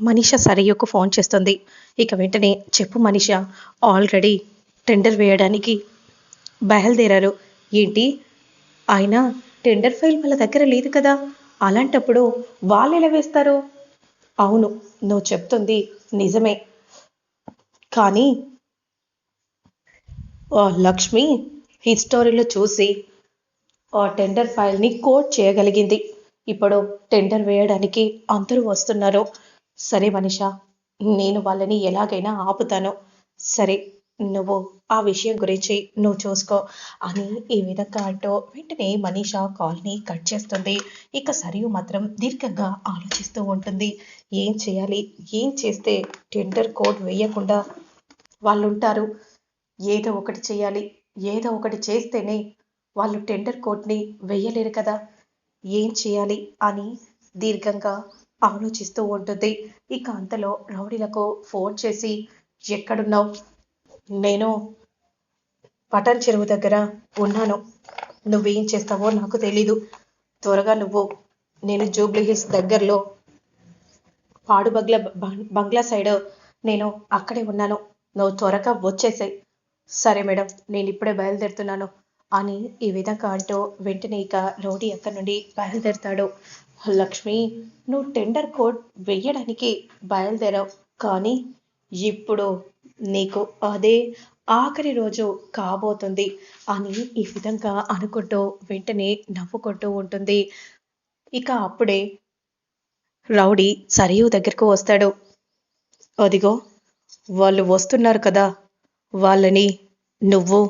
Manisha సరయ్యకు phone చేస్తుంది. ఇక వెంటనే చెప్పు మనీష ఆల్రెడీ టెండర్ వేయడానికి బయలుదేరారు. ఏంటి? ఆయన టెండర్ ఫైల్ వాళ్ళ దగ్గర లేదు కదా? అలాంటప్పుడు వాళ్ళు ఎలా వేస్తారు? అవును నువ్వు చెప్తుంది నిజమే. కానీ లక్ష్మి హిస్టరీలో చూసి ఆ టెండర్ ఫైల్ని కోట్ చేయగలిగింది. ఇప్పుడు టెండర్ వేయడానికి అందరూ వస్తున్నారు. సరే మనిష నేను వాళ్ళని ఎలాగైనా ఆపుతాను. సరే నువ్వు ఆ విషయం గురించి నువ్వు చూసుకో. అని ఈ విధంగా అంటూ వెంటనే మనీష కాల్ని కట్ చేస్తుంది. ఇక సరియు మాత్రం దీర్ఘంగా ఆలోచిస్తూ ఉంటుంది. ఏం చేయాలి? ఏం చేస్తే టెండర్ కోడ్ వేయకుండా వాళ్ళు ఉంటారు ఏదో ఒకటి చేయాలి. ఏదో ఒకటి చేస్తేనే వాళ్ళు టెండర్ కోడ్ని వెయ్యలేరు కదా. ఏం చేయాలి? అని దీర్ఘంగా ఆలోచిస్తూ ఉంటుంది. ఇక అంతలో రౌడీలకు ఫోన్ చేసి ఎక్కడున్నావు? నేను పటన్ చెరువు దగ్గర ఉన్నాను. నువ్వేం చేస్తావో నాకు తెలీదు. త్వరగా నువ్వు నేను జూబ్లీ హిల్స్ దగ్గరలో పాడు బంగ్లా బంగ్లా సైడ్ నేను అక్కడే ఉన్నాను. నువ్వు త్వరగా వచ్చేసాయి. సరే మేడం నేను ఇప్పుడే బయలుదేరుతున్నాను. అని ఈ విధంగా అంటూ వెంటనే ఇక రౌడీ అక్కడి నుండి బయలుదేరుతాడు. లక్ష్మి నువ్వు టెండర్ కోడ్ వెయ్యడానికి బయలుదేరావు కానీ ఇప్పుడు నీకు అదే ఆఖరి రోజు కాబోతుంది అని ఈ విధంగా అనుకుంటూ వెంటనే నవ్వుకుంటూ ఉంటుంది. ఇక అప్పుడే రౌడీ సరియు దగ్గరకు వస్తాడు. అదిగో వాళ్ళు వస్తున్నారు కదా వాళ్ళని నువ్వు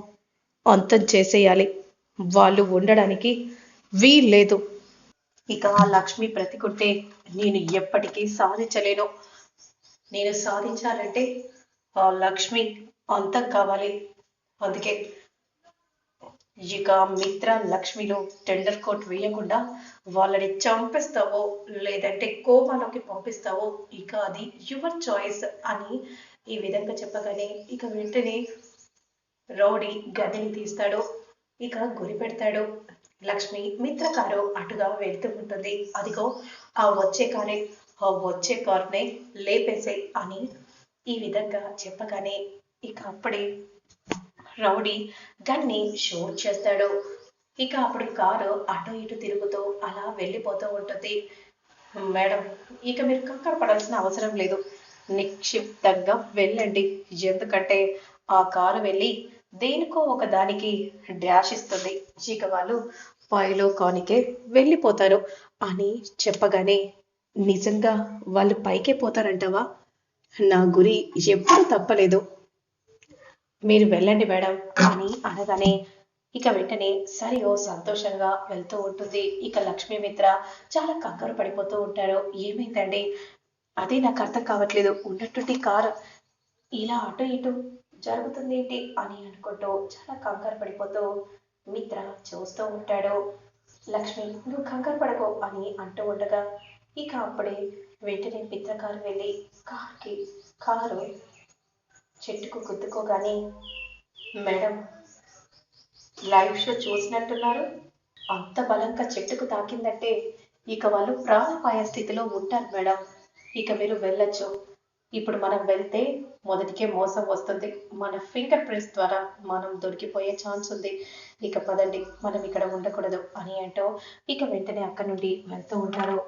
అంతం చేసేయాలి. వాళ్ళు ఉండడానికి వీల్లేదు. ఇక లక్ష్మి బ్రతికుంటే నేను ఎప్పటికీ సాధించలేను. నేను సాధించాలంటే ఆ లక్ష్మి అంతం కావాలి. అందుకే ఇక మిత్ర లక్ష్మిలో టెండర్ కోట్ వేయకుండా వాళ్ళని చంపిస్తావో లేదంటే కోమాలోకి పంపిస్తావో ఇక అది యువర్ చాయిస్ అని ఈ విధంగా చెప్పగానే ఇక వెంటనే రౌడీ గదిని తీస్తాడు. ఇక గురి పెడతాడు. లక్ష్మి మిత్ర కారు అటుగా వెళ్తూ ఉంటుంది. అదిగో ఆ వచ్చే కారే ఆ వచ్చే కార్నే లేపేసే అని ఈ విధంగా చెప్పగానే ఇక అప్పుడే రౌడీ గన్ని షూట్ చేస్తాడు. ఇక అప్పుడు కారు అటు ఇటు తిరుగుతూ అలా వెళ్ళిపోతూ ఉంటుంది. మేడం ఇక మీరు కంగారు పడాల్సిన అవసరం లేదు. నిక్షిప్తంగా వెళ్ళండి. ఎందుకంటే ఆ కారు వెళ్ళి దేనికో ఒక దానికి డాష్ ఇస్తుంది ఇక వాళ్ళు పైలో కానికే వెళ్ళిపోతారు. అని చెప్పగానే నిజంగా వాళ్ళు పైకే పోతారంటావా? నా గురి ఎప్పుడు తప్పలేదు. మీరు వెళ్ళండి మేడం అని అనగానే ఇక వెంటనే సరియో సంతోషంగా వెళ్తూ ఉంటుంది. ఇక లక్ష్మీమిత్ర చాలా కంగారు పడిపోతూ ఉంటారు. ఏమైందండి? అదే నాకు అర్థం కావట్లేదు. ఉన్నటువంటి కారు ఇలా అటు ఇటు జరుగుతుంది ఏంటి అని అనుకుంటూ చాలా కంగారు పడిపోతూ మిత్ర చూస్తూ ఉంటాడు. లక్ష్మి నువ్వు కంగారు పడకో అని అంటూ ఉండగా ఇక అప్పుడే వెంటనే మిత్ర కారు వెళ్ళి కారుకి కారు చెట్టుకు గుద్దుకోగానే మేడం లైవ్ షో చూసినట్టున్నారు. అంత బలంగా చెట్టుకు తాకిందంటే ఇక వాళ్ళు ప్రాణపాయ స్థితిలో ఉంటారు మేడం. ఇక మీరు వెళ్ళొచ్చు. ఇప్పుడు మనం వెళ్తే మొదటికే మోసం వస్తుంది. మన ఫింగర్ ప్రింట్స్ ద్వారా మనం దొరికిపోయే ఛాన్స్ ఉంది. ఇక పదండి మనం ఇక్కడ ఉండకూడదు అని అంటూ ఇక వెంటనే అక్కడి నుండి వెళ్తూ ఉంటారు.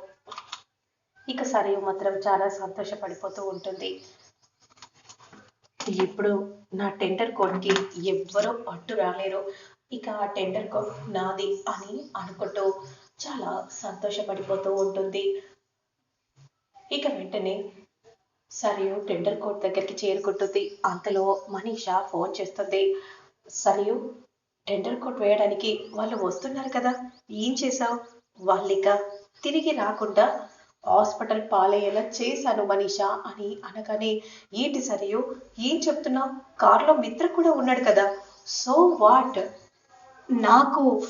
ఇక సరే మాత్రం చాలా సంతోషపడిపోతూ ఉంటుంది. ఇప్పుడు నా టెండర్ కోడ్కి ఎవ్వరూ అడ్డు రాలేరు. ఇక ఆ టెండర్ కోడ్ నాది అని అనుకుంటూ చాలా సంతోషపడిపోతూ ఉంటుంది. ఇక వెంటనే సరియు టెండర్ కోర్ట్ దగ్గరికి చేరుకుంటుంది. అంతలో మనీషా ఫోన్ చేస్తుంది. సరియు టెండర్ కోట్ వేయడానికి వాళ్ళు వస్తున్నారు కదా ఏం చేశావు? వాళ్ళిక తిరిగి రాకుండా హాస్పిటల్ పాలయ్యేలా చేశాను మనీష అని అనగానే ఏంటి సరియు? ఏం చెప్తున్నావు? కారులో మిత్ర కూడా ఉన్నాడు కదా. So what? నాకు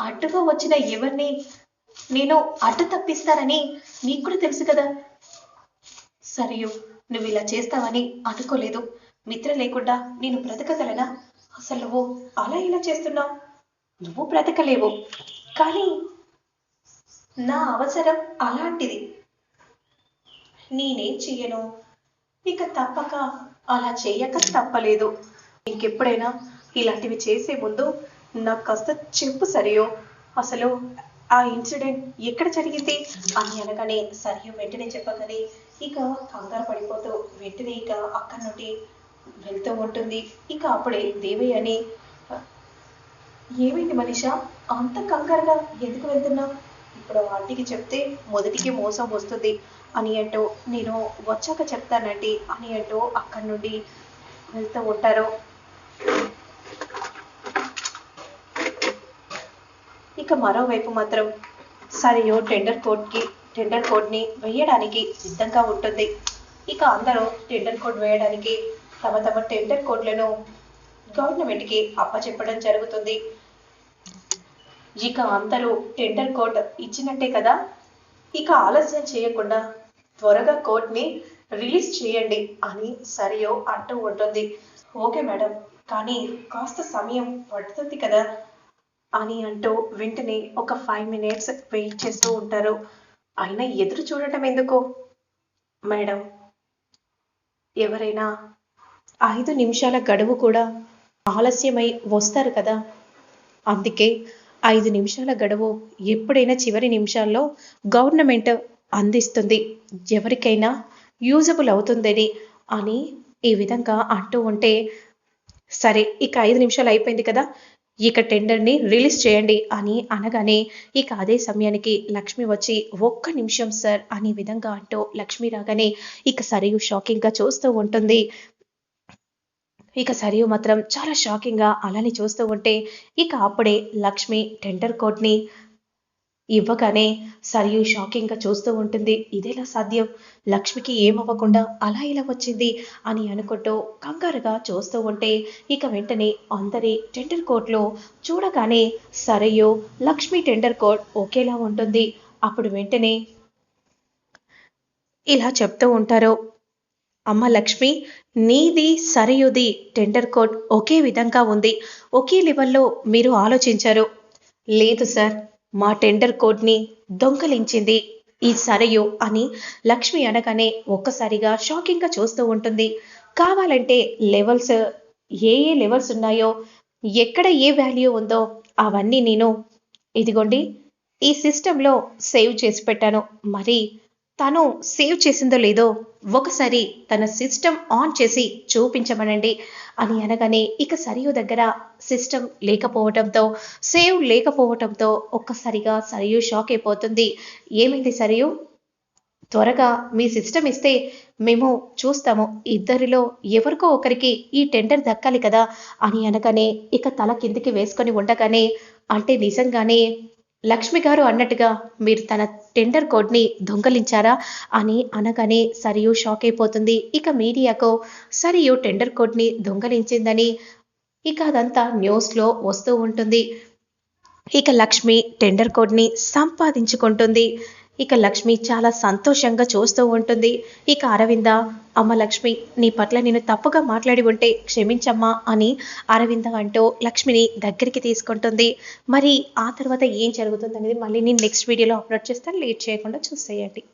అడ్డుగా వచ్చిన ఎవరిని నేను అడ్డు తప్పిస్తానని నీకు కూడా తెలుసు కదా. సరియు నువ్వు ఇలా చేస్తావని అనుకోలేదు మిత్ర లేకుండా నేను బ్రతకగలనా? అసలు నువ్వు అలా ఇలా చేస్తున్నావు? నువ్వు బ్రతకలేవు. కానీ నా అవసరం అలాంటిది. నేనేం చెయ్యను? ఇక తప్పక అలా చేయక తప్పలేదు. ఇంకెప్పుడైనా ఇలాంటివి చేసే ముందు నాకు కాస్త చెప్పు సరియో. అసలు ఆ ఇన్సిడెంట్ ఎక్కడ జరిగింది? అని అనగానే సరియో వెంటనే చెప్పగానే ఇక కంగారు పడిపోతూ వెంటనే ఇక అక్కడి నుండి వెళ్తూ ఉంటుంది. ఇక అప్పుడే దేవయ్యని ఏమైంది మనిష? అంత కంగారుగా ఎందుకు వెళ్తున్నావు? ఇప్పుడు ఆంటీకి చెప్తే మొదటికి మోసం వస్తుంది అని అంటూ నేను వచ్చాక చెప్తానండి అని అంటూ అక్కడి నుండి వెళ్తూ ఉంటారు. ఇక మరోవైపు మాత్రం సరియో టెండర్ కోర్ట్కి టెండర్ కోడ్ని వేయడానికి సిద్ధంగా ఉంటుంది. ఇక అందరూ టెండర్ కోడ్ వేయడానికి తమ తమ టెండర్ కోడ్లను గవర్నమెంట్కి అప్పచెప్పడం జరుగుతుంది. ఇక అందరూ టెండర్ కోడ్ ఇచ్చినట్టే కదా? ఇక ఆలస్యం చేయకుండా త్వరగా కోడ్ని రిలీజ్ చేయండి అని సరియో అంటూ ఉంటుంది. ఓకే మేడం కానీ కాస్త సమయం పడుతుంది కదా అని అంటూ వెంటనే ఒక ఫైవ్ మినిట్స్ వెయిట్ చేస్తూ ఉంటారు. అయినా ఎదురు చూడటం ఎందుకు? మేడం ఎవరైనా ఐదు నిమిషాల గడువు కూడా ఆలస్యమై వస్తారు కదా. అందుకే ఐదు నిమిషాల గడువు ఎప్పుడైనా చివరి నిమిషాల్లో గవర్నమెంట్ అందిస్తుంది. ఎవరికైనా యూజబుల్ అవుతుందని అని ఈ విధంగా అంటూ ఉంటే సరే ఇక ఐదు నిమిషాలు అయిపోయింది కదా. ఇక టెండర్ని రిలీజ్ చేయండి అని అనగానే ఇక అదే సమయానికి లక్ష్మి వచ్చి ఒక్క నిమిషం సార్ అనే విధంగా అంటూ లక్ష్మి రాగానే ఇక సరియు షాకింగ్గా చూస్తూ ఉంటుంది. ఇక సరియు మాత్రం చాలా షాకింగ్గా అలానే చూస్తూ ఉంటే ఇక అప్పుడే లక్ష్మి టెండర్ కోడ్ని ఇవ్వగానే సరియు షాకింగ్గా చూస్తూ ఉంటుంది. ఇదేలా సాధ్యం? లక్ష్మికి ఏమవ్వకుండా అలా ఇలా వచ్చింది? అని అనుకుంటూ కంగారుగా చూస్తూ ఉంటే ఇక వెంటనే అందరి టెండర్ కోర్ట్లో చూడగానే సరయు లక్ష్మి టెండర్ కోర్ట్ ఒకేలా ఉంటుంది. అప్పుడు వెంటనే ఇలా చెప్తూ ఉంటారు. అమ్మ లక్ష్మి నీది సరయుది టెండర్ కోడ్ ఒకే విధంగా ఉంది. ఒకే లెవెల్లో మీరు ఆలోచించారు. లేదు సార్. మా టెండర్ కోడ్ని దొంగలించింది. ఈ సరయు అని లక్ష్మి అనగానే ఒక్కసారిగా షాకింగ్గా చూస్తూ ఉంటుంది. కావాలంటే లెవెల్స్ ఏ ఏ లెవెల్స్ ఉన్నాయో ఎక్కడ ఏ వాల్యూ ఉందో అవన్నీ నేను ఇదిగోండి ఈ సిస్టంలో సేవ్ చేసి పెట్టాను. మరి తను సేవ్ చేసిందో లేదో ఒకసారి తన సిస్టమ్ ఆన్ చేసి చూపించమనండి. అని అనగానే ఇక సరియు దగ్గర సిస్టమ్ లేకపోవటంతో సేవ్ లేకపోవటంతో ఒక్కసారిగా సరియు షాక్ అయిపోతుంది. ఏమైంది సరియు? త్వరగా మీ సిస్టమ్ ఇస్తే మేము చూస్తాము. ఇద్దరిలో ఎవరికో ఒకరికి ఈ టెండర్ దక్కాలి కదా అని అనగానే ఇక తల కిందికి వేసుకొని ఉండగానే అంటే నిజంగానే లక్ష్మి గారు అన్నట్టుగా మీరు తన టెండర్ కోడ్ని దొంగలించారా అని అనగానే సరియు షాక్ అయిపోతుంది. ఇక మీడియాకు సరియు టెండర్ కోడ్ని దొంగలించిందని ఇక అదంతా న్యూస్లో వస్తూ ఉంటుంది. ఇక లక్ష్మి టెండర్ కోడ్ని సంపాదించుకుంటుంది. ఇక లక్ష్మి చాలా సంతోషంగా చూస్తూ ఉంటుంది. ఇక అరవింద అమ్మ లక్ష్మి నీ పట్ల నేను తప్పుగా మాట్లాడి ఉంటే క్షమించమ్మా అని అరవింద అంటూ లక్ష్మిని దగ్గరికి తీసుకుంటుంది. మరి ఆ తర్వాత ఏం జరుగుతుంది అనేది మళ్ళీ నేను నెక్స్ట్ వీడియోలో అప్లోడ్ చేస్తాను. లేట్ చేయకుండా చూసేయండి.